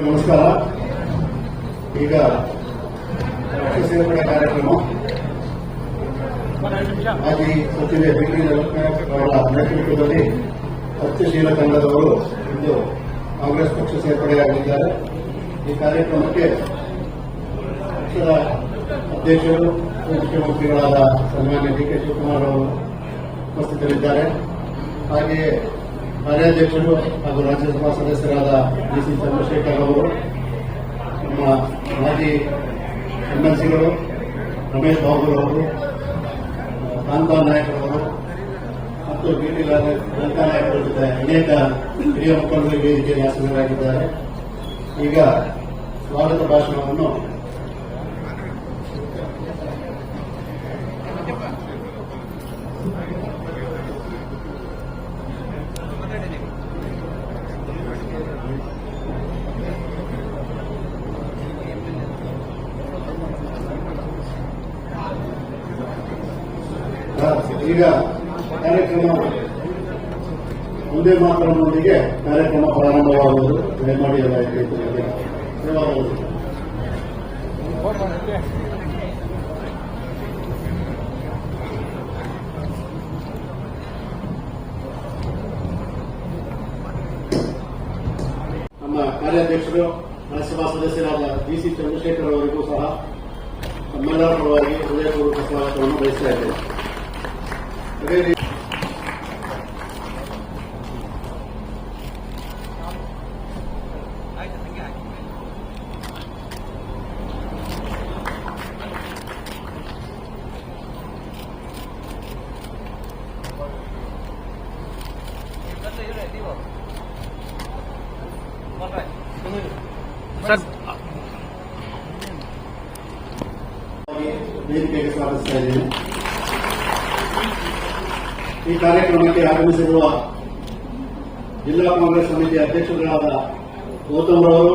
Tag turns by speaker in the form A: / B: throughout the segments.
A: ನಮಸ್ಕಾರ. ಈಗ ಪಕ್ಷ ಸೇರ್ಪಡೆ ಕಾರ್ಯಕ್ರಮ. ಮಾಜಿ ಸಚಿವೆ ಬಿಟಿ ರತ್ನಾಯಕ್ ಅವರ ನೇತೃತ್ವದಲ್ಲಿ ಹಚ್ಚಶೀಲ ತಂಡದವರು ಇಂದು ಕಾಂಗ್ರೆಸ್ ಪಕ್ಷ ಸೇರ್ಪಡೆಯಾಗಿದ್ದಾರೆ. ಈ ಕಾರ್ಯಕ್ರಮಕ್ಕೆ ಪಕ್ಷದ ಅಧ್ಯಕ್ಷರು ಮುಖ್ಯಮಂತ್ರಿಗಳಾದ ಸನ್ಮಾನ್ಯ ಡಿ ಕೆ ಶಿವಕುಮಾರ್ ಅವರು ಉಪಸ್ಥಿತರಿದ್ದಾರೆ. ಹಾಗೆಯೇ ಕಾರ್ಯಾಧ್ಯಕ್ಷರು ಹಾಗೂ ರಾಜ್ಯಸಭಾ ಸದಸ್ಯರಾದ ಡಿ ಸಿ ಚಂದ್ರಶೇಖರ್ ಅವರು, ನಮ್ಮ ಮಾಜಿ ಎಂಎಲ್ಸಿಗಳು, ರಮೇಶ್ ಬಾಬುರ್ ಅವರು ಕಾಂತಾ ನಾಯಕರವರು ಮತ್ತು ಬಿ ಟಿ ಲಂಕಾ ನಾಯಕರ ಜೊತೆ ಅನೇಕ ಹಿರಿಯ ಈ ವೇದಿಕೆಯಲ್ಲಿ ಆಸೀನರಾಗಿದ್ದಾರೆ. ಈಗ ಸ್ವಾಗತ ಭಾಷಣವನ್ನು ಈಗ ಕಾರ್ಯಕ್ರಮ. ಒಂದೇ ಮಾತರೊಂದಿಗೆ ಕಾರ್ಯಕ್ರಮ ಪ್ರಾರಂಭವಾಗುವುದು. ದಯಮಾಡಿ ಎಲ್ಲ ಕಾರ್ಯಾಧ್ಯಕ್ಷರು ರಾಜ್ಯಸಭಾ ಸದಸ್ಯರಾದ ಬಿ ಚಂದ್ರಶೇಖರ್ ಅವರಿಗೂ ಸಹ ನಮ್ಮೆಲ್ಲರ ಪರವಾಗಿ ಹೃದಯಪೂರ್ವಕ ಸ್ವಾಗತವನ್ನು ಬಯಸ್ತಾ ಇದ್ದೇನೆ ಅದೇ ರೀತಿ
B: ಸರ್
A: ವೇದಿಕೆಗೆ ಸ್ವಾಗತಿಸ್ತಾ ಇದ್ದೇನೆ ಈ ಕಾರ್ಯಕ್ರಮಕ್ಕೆ ಆಗಮಿಸಿರುವ ಜಿಲ್ಲಾ ಕಾಂಗ್ರೆಸ್ ಸಮಿತಿ ಅಧ್ಯಕ್ಷರಾದ ಗೌತಮ್ ರವರು,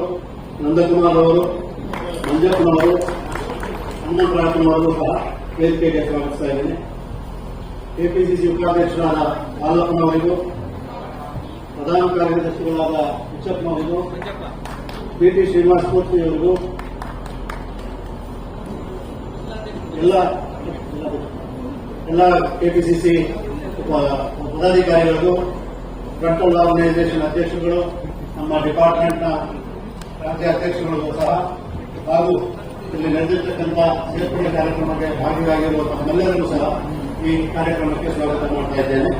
A: ನಂದಕುಮಾರ್ ಅವರು ಮಂಜಪ್ಪನವರು ಹನುಮಂತರಾಜನವರು ಸಹ ವೇದಿಕೆಗೆ ಸ್ವಾಗತಿಸ್ತಾ ಇದ್ದೇನೆ. ಕೆಪಿಸಿಸಿ ಉಪಾಧ್ಯಕ್ಷರಾದ ಹಾಲಪ್ಪನವರಿಗೂ ಪ್ರಧಾನ ಕಾರ್ಯದರ್ಶಿಗಳಾದ ಹುಚ್ಚಪ್ಪನವರಿಗೂ ಪಿಟಿ ಶ್ರೀನಿವಾಸ ಮೂರ್ತಿ ಅವರಿಗೂ, ಎಲ್ಲ ಎಲ್ಲ ಕೆಪಿಸಿಸಿ ಪದಾಧಿಕಾರಿಗಳಿಗೂ ಕಂಟ್ರೋಲ್ ಆರ್ಗನೈಸೇಷನ್ ಅಧ್ಯಕ್ಷರುಗಳು, ನಮ್ಮ ಡಿಪಾರ್ಟ್ಮೆಂಟ್ನ ರಾಜ್ಯ ಅಧ್ಯಕ್ಷರುಗಳಿಗೂ ಸಹ, ಹಾಗೂ ಇಲ್ಲಿ ನಡೆದಿರ್ತಕ್ಕಂಥ ಸೇರ್ಪಡೆ ಕಾರ್ಯಕ್ರಮಕ್ಕೆ ಭಾಗಿಯಾಗಿರುವ ಎಲ್ಲರಿಗೂ ಸಹ ಈ ಕಾರ್ಯಕ್ರಮಕ್ಕೆ ಸ್ವಾಗತ ಮಾಡ್ತಾ ಇದ್ದೇನೆ.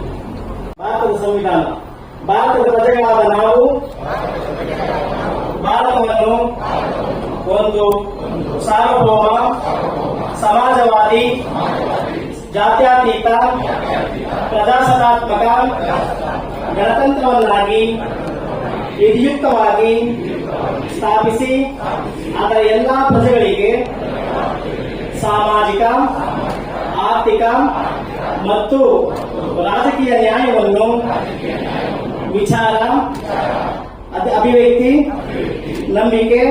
C: ಭಾರತದ ಸಂವಿಧಾನ. ಭಾರತದ ಪ್ರಜೆಗಳಾದ ನಾವು, ಭಾರತವನ್ನು ಒಂದು ಸಾರ್ವಭೌಮ, ಸಮಾಜವಾದಿ ಜಾತ್ಯತೀತ ಪ್ರಜಾಸತ್ತಾತ್ಮಕ ಗಣತಂತ್ರವನ್ನಾಗಿ, ವಿಧಿಯುಕ್ತವಾಗಿ ಸ್ಥಾಪಿಸಿ, ಅದರ ಎಲ್ಲಾ ಪ್ರಜೆಗಳಿಗೆ ಸಾಮಾಜಿಕ, ಆರ್ಥಿಕ ಮತ್ತು ರಾಜಕೀಯ ನ್ಯಾಯವನ್ನು ವಿಚಾರ ಅಭಿವ್ಯಕ್ತಿ, ನಂಬಿಕೆ,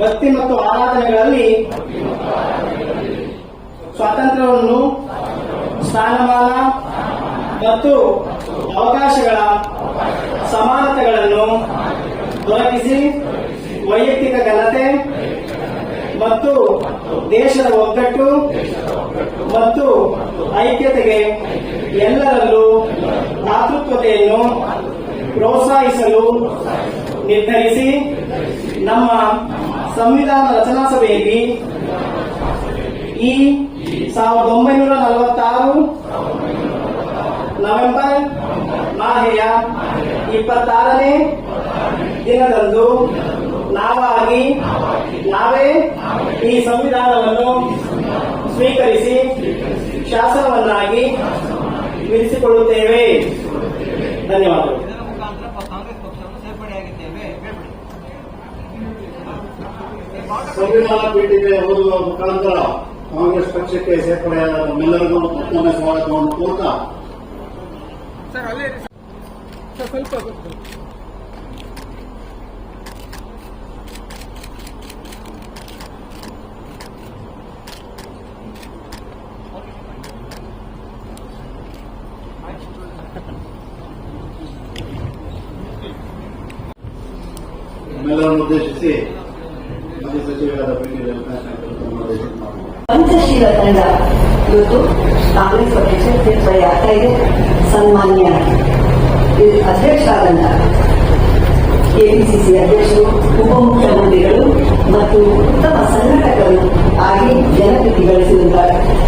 C: ಭಕ್ತಿ ಮತ್ತು ಆರಾಧನೆಗಳಲ್ಲಿ ಸ್ವಾತಂತ್ರ್ಯವನ್ನು ಸ್ಥಾನಮಾನ ಮತ್ತು ಅವಕಾಶಗಳ ಸಮಾನತೆಗಳನ್ನು ದೊರಕಿಸಿ ವೈಯಕ್ತಿಕ ಘನತೆ ಮತ್ತು ದೇಶದ ಒಗ್ಗಟ್ಟು ಮತ್ತು ಐಕ್ಯತೆಗೆ ಎಲ್ಲರಲ್ಲೂ ಮಾತೃತ್ವತೆಯನ್ನು ಪ್ರೋತ್ಸಾಹಿಸಲು ನಿರ್ಧರಿಸಿ ನಮ್ಮ ಸಂವಿಧಾನ ರಚನಾ ಸಭೆಯಲ್ಲಿ ಈ ಸಾವಿರದ ಒಂಬೈನೂರ ನಲವತ್ತಾರು ನವೆಂಬರ್ ಮಾಹೆಯ ಇಪ್ಪತ್ತಾರನೇ ದಿನದಂದು ನಾವಾಗಿ ನಾವೇ ಈ ಸಂವಿಧಾನವನ್ನು ಸ್ವೀಕರಿಸಿ ಶಾಸನವನ್ನಾಗಿ ವಿಧಿಸಿಕೊಳ್ಳುತ್ತೇವೆ. ಧನ್ಯವಾದಗಳು.
A: ಸಂವಿಧಾನ ಪೀಠಿಗೆ ಓದುವ ಮುಖಾಂತರ ಕಾಂಗ್ರೆಸ್ ಪಕ್ಷಕ್ಕೆ ಸೇರ್ಪಡೆಯಾದ ನಮ್ಮೆಲ್ಲರಿಗೂ ಮತ್ತೊಮ್ಮೆ ಸ್ವಾಗತವನ್ನು ಕೋರ್ತಾ
B: ಸರ್ ಅಲ್ಲೇ ಸರ್ ಸ್ವಲ್ಪ
A: ನಮ್ಮೆಲ್ಲರನ್ನು ಉದ್ದೇಶಿಸಿ
D: ಇವತ್ತು ಕಾಂಗ್ರೆಸ್ ಪಕ್ಷ ಸೇರ್ಪಡೆ ಆಗ್ತಾ ಇದೆ? ಸನ್ಮಾನ್ಯ ಅಧ್ಯಕ್ಷರಾದಂತ ಕೆಪಿಸಿಸಿ ಅಧ್ಯಕ್ಷರು, ಉಪಮುಖ್ಯಮಂತ್ರಿಗಳು ಮತ್ತು ಉತ್ತಮ ಸಂಘಟಕರು ಆಗಿ ಜನಪ್ರಿತಿ ಗಳಿಸಿದಂತ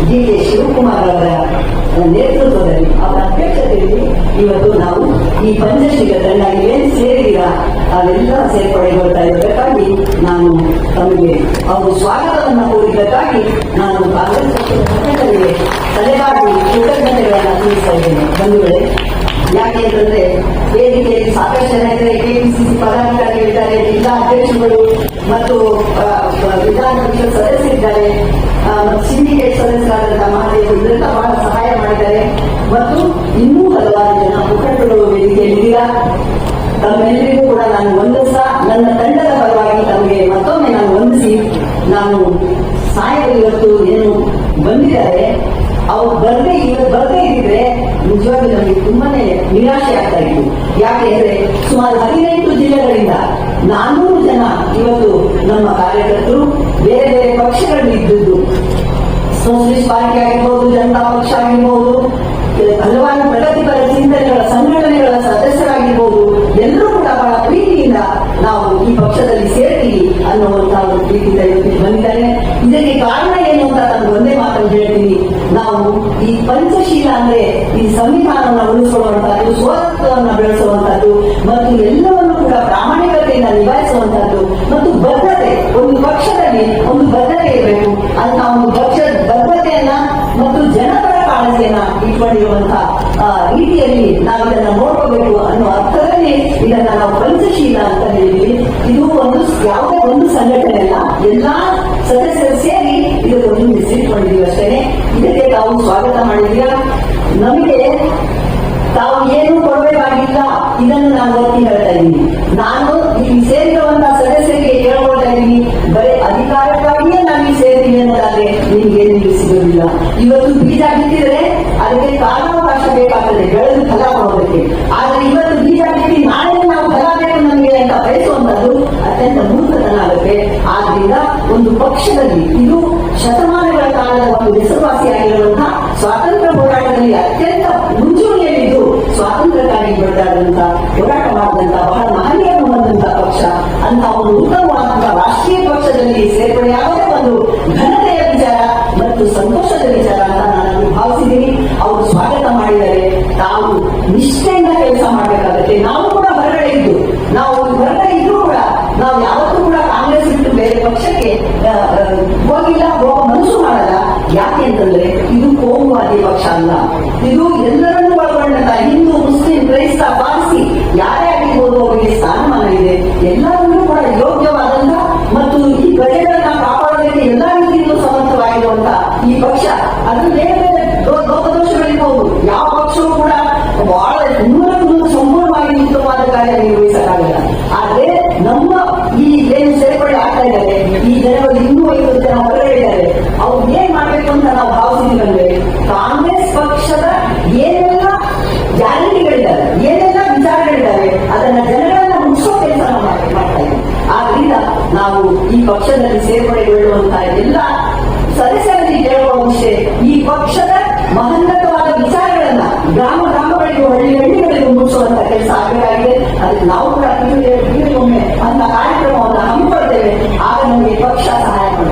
D: ಡಿ ಕೆ ಶಿವಕುಮಾರ್ ಅವರ ನೇತೃತ್ವದಲ್ಲಿ ಅವರ ಅಧ್ಯಕ್ಷತೆಯಲ್ಲಿ ಇವತ್ತು ನಾವು ಈ ಪಂಚಶೀಲ ತಂಡ ಏನ್ ಸೇರಿದೀರಾ ಅವೆಲ್ಲ ಸೇರ್ಪಡೆಗೊಳ್ತಾ ಇರಬೇಕಾಗಿ ನಾನು ತಮಗೆ ಅವರು ಸ್ವಾಗತವನ್ನು ಕೋರಿದ್ದಕ್ಕಾಗಿ ನಾನು ಕಾಂಗ್ರೆಸ್ ಪಕ್ಷದ ಮುಖಂಡರಿಗೆ ತಲೆಬಾಗಿ ಕೃತಜ್ಞತೆಗಳನ್ನು ತಿಳಿಸ್ತಾ ಇದ್ದೇನೆ. ಬಂಧುಗಳೇ, ಯಾಕೆ ಅಂತಂದ್ರೆ ವೇದಿಕೆಯಲ್ಲಿ ಸಾಕಷ್ಟು ಜನ ಇದ್ದಾರೆ ಕೆಪಿಸಿಸಿ ಪದಾಧಿಕಾರಿಗಳಿದ್ದಾರೆ ಜಿಲ್ಲಾ ಅಧ್ಯಕ್ಷರುಗಳು ಮತ್ತು ವಿಧಾನ ಪರಿಷತ್ ಸದಸ್ಯರಿದ್ದಾರೆ ಸಿಂಡಿಕೇಟ್ ಸದಸ್ಯರಾದಂತಹ ಮಹಾದೇವರು ಇವರೆಲ್ಲ ಬಹಳ ಸಹಾಯ ಮಾಡಿದ್ದಾರೆ. ಮತ್ತು ಇನ್ನೂ ಹಲವಾರು ಜನ ಮುಖಂಡರು ವೇದಿಕೆಯಲ್ಲಿದ್ದೀರ ತಮ್ಮೆಲ್ಲರಿಗೂ ಕೂಡ ನಾನು ವಂದಿಸ ನನ್ನ ತಂಡದ ಪರವಾಗಿ ತಮಗೆ ಮತ್ತೊಮ್ಮೆ ನಾನು ವಂದಿಸಿ, ನಾನು ಸಾಯಲು ಇವತ್ತು ಏನು ಬಂದಿದ್ದಾರೆ. ಅವ್ರು ಬರ್ದೇ ಇವತ್ತು ಬರ್ದೇ ಇದ್ರೆ ನಿಜವಾಗಿ ನಮಗೆ ತುಂಬಾನೇ ನಿರಾಶೆ ಆಗ್ತಾ ಇತ್ತು. ಯಾಕೆ ಅಂದ್ರೆ ಸುಮಾರು ಹದಿನೆಂಟು ಜಿಲ್ಲೆಗಳಿಂದ ನಾನ್ನೂರು ಜನ ಇವತ್ತು ನಮ್ಮ ಕಾರ್ಯಕರ್ತರು ಬೇರೆ ಬೇರೆ ಪಕ್ಷಗಳಲ್ಲಿ ಇದ್ದದ್ದು ಸೋಷಲಿಸ್ಟ್ ಪಾರ್ಟಿ ಆಗಿರ್ಬೋದು ಪಂಚಶೀಲ ಅಂದ್ರೆ ಈ ಸಂವಿಧಾನವನ್ನು ಉಳಿಸುವಂತಹದ್ದು ಸ್ವತ್ವವನ್ನು ಬೆಳೆಸುವಂತಹದ್ದು ಮತ್ತು ಎಲ್ಲವನ್ನೂ ಕೂಡ ಪ್ರಾಮಾಣಿಕತೆಯಿಂದ ನಿಭಾಯಿಸುವಂತಹದ್ದು ಮತ್ತು ಬದ್ಧತೆ ಒಂದು ಪಕ್ಷದಲ್ಲಿ ಒಂದು ಬದ್ಧತೆ ಇರಬೇಕು. ಅಂತ ಒಂದು ಪಕ್ಷದ ಬದ್ಧತೆಯನ್ನ ಮತ್ತು ಜನಪರ ಕಾಳಜಿಯನ್ನ ಇಟ್ಕೊಂಡಿರುವಂತಹ ರೀತಿಯಲ್ಲಿ ನಾವು ಇದನ್ನ ನೋಡ್ಕೋಬೇಕು ಅನ್ನೋ ಅರ್ಥದಲ್ಲಿ ಇದನ್ನ ನಾವು ಪಂಚಶೀಲ ಅಂತ ಹೇಳಿದ್ವಿ. ಇದು ಒಂದು, ಯಾವುದೇ ಒಂದು ಸಂಘಟನೆ ಅಲ್ಲ, ಎಲ್ಲಾ ತಾವು ಏನು ಕೊಡಬೇಕಾಗಿಲ್ಲ. ಇದನ್ನು ನಾನು ಒತ್ತಿ ಹೇಳ್ತಾ ಇದ್ದೀನಿ. ನಾನು ಇಲ್ಲಿ ಸೇರಿರುವಂತಹ ಸದಸ್ಯರಿಗೆ ಹೇಳ್ಕೊಳ್ತಾ ಇದ್ದೀನಿ. ಬರೀ ಅಧಿಕಾರಕ್ಕಾಗಿಯೇ ನಾನು ಇಲ್ಲಿ ಸೇರ್ತೀನಿ ಅನ್ನೋದಾದ್ರೆ ನಿಮ್ಗೆ ಇಲ್ಲಿ ಸಿಗೋದಿಲ್ಲ ಇವತ್ತು ಬೀಜ ಬಿತ್ತಿದ್ರೆ ಅದಕ್ಕೆ ಕಾಲಾವಕಾಶ ಬೇಕಾಗ್ತದೆ. ಬೆಳೆದು ಫಲ ಕೊಡೋದಕ್ಕೆ. ಆದ್ರೆ ಇವತ್ತು ಬೀಜ ಬಿತ್ತಿ ನಾಳೆ ನಾವು ಫಲ ಬೇಕು ನಮಗೆ ಅಂತ ಬಯಸುವಂತದ್ದು ಅತ್ಯಂತ ಮೂರ್ಖತನ ಆಗುತ್ತೆ. ಆದ್ರಿಂದ ಒಂದು ಪಕ್ಷದಲ್ಲಿ ಇದು ಶತಮಾನಗಳ ಕಾಲದ ಒಂದು ಹೆಸರುವಾಸಿಯಾಗಿರುವಂತಹ ಬೆಳೆದಾದಂತ ಹೋರಾಟ ಮಾಡಿದಂತ ಬಹಳ ಮಹನೀಯರು ಬಂದಂತ ಪಕ್ಷ ಅಂತ ಒಂದು ಉತ್ತಮವಾದಂತಹ ರಾಷ್ಟ್ರೀಯ ಪಕ್ಷದಲ್ಲಿ ಸೇರ್ಪಡೆಯಾಗದೇ ಒಂದು ಘನತೆಯ ವಿಚಾರ ಮತ್ತು ಸಂತೋಷದ ವಿಚಾರ ಅಂತ ನಾನು ಭಾವಿಸಿದ್ದೀನಿ. ಅವರು ಸ್ವಾಗತ ಮಾಡಿದರೆ ತಾವು ನಿಷ್ಠೆಯಿಂದ ಕೆಲಸ ಮಾಡಬೇಕಾಗುತ್ತೆ. ನಾವು ಕೂಡ ಹೊರಗಡೆ ಇದ್ದು, ನಾವು ಹೊರಗಡೆ ಇದ್ರೂ ಕೂಡ ನಾವು ಯಾವತ್ತೂ ಕೂಡ ಕಾಂಗ್ರೆಸ್ ಬಿಟ್ಟು ಬೇರೆ ಪಕ್ಷಕ್ಕೆ ಹೋಗಿಲ್ಲ, ಹೋಗ ಮನಸ್ಸು ಮಾಡಲ್ಲ. ಯಾಕೆ ಅಂತಂದ್ರೆ ಇದು ಕೋಮುವಾದಿ ಪಕ್ಷ ಅಲ್ಲ. ಇದು ಎಲ್ಲರನ್ನೂ ಸ್ಥಾನಮಾನ ಇದೆ. ಎಲ್ಲರನ್ನೂ ಕೂಡ ಯೋಗ್ಯವಾದಂತ ಮತ್ತು ಈ ಪ್ರಜೆಗಳನ್ನ ಕಾಪಾಡೋದಕ್ಕೆ ಎಲ್ಲ ರೀತಿಯಲ್ಲೂ ಸಮರ್ಥವಾಗಿರುವಂತ ಈ ಪಕ್ಷ, ಅದು ಬೇರೆ ಬೇರೆ ದೋ- ಲೋಪದೋಷಗಳಿರ್ಬೋದು ಯಾವ ಪಕ್ಷವೂ ಕೂಡ ಬಹಳ ನೂರಕ್ಕೂ ನೂರು ಸಂಪೂರ್ಣವಾಗಿ ಉತ್ತಮವಾದ ಕಾರ್ಯ ನಾವು ಈ ಪಕ್ಷದಲ್ಲಿ ಸೇರ್ಪಡೆಗೊಳ್ಳುವಂತಹ ಎಲ್ಲ ಸದಸ್ಯರಲ್ಲಿ ವಿಷಯ ಈ ಪಕ್ಷದ ಮಹನ್ನತವಾದ ವಿಚಾರಗಳನ್ನ ಗ್ರಾಮ ಗ್ರಾಮಗಳಿಗೂ ಹಳ್ಳಿ ಹಳ್ಳಿಗಳಿಗೂ ಮುಗಿಸುವಂತ ಕೆಲಸ ಆಗಬೇಕಾಗಿದೆ. ಅದಕ್ಕೆ ನಾವು ಕೂಡ ಒಮ್ಮೆ ಅಂತ ಕಾರ್ಯಕ್ರಮವನ್ನು ಹಮ್ಮಿಕೊಳ್ತೇವೆ ಆಗ ನಮಗೆ ಪಕ್ಷ ಸಹಾಯ ಮಾಡಬೇಕು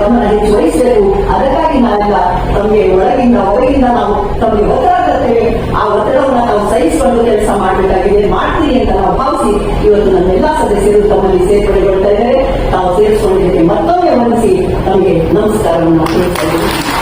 D: ಸರ್ಕಾರ ಗಮನ ಹೆಚ್ಚು ವಹಿಸಬೇಕು ಅದಕ್ಕಾಗಿ ನಾವೆಲ್ಲ ತಮಗೆ ಒಳಗಿಂದ, ಹೊರಗಿಂದ ನಾವು ತಮಗೆ ಒತ್ತಡ ತರ್ತೇವೆ. ಆ ಒತ್ತಡವನ್ನು ನಾವು ಸಹಿಸಿಕೊಂಡು ಕೆಲಸ ಮಾಡಬೇಕಾಗಿದೆ. ಮಾಡ್ತೀನಿ ಅಂತ ನಾವು ಭಾವಿಸಿ ಇವತ್ತು ನಮ್ಮೆಲ್ಲ ಸದಸ್ಯರು ತಮ್ಮಲ್ಲಿ ಸೇರ್ಪಡೆಗೊಳ್ತಾ ಇದ್ದಾರೆ. ತಾವು ಸೇರಿಸಿಕೊಂಡಿದ್ದಕ್ಕೆ ಮತ್ತೊಮ್ಮೆ ವಂದಿಸಿ ತಮಗೆ ನಮಸ್ಕಾರವನ್ನು ಇದ್ದೀನಿ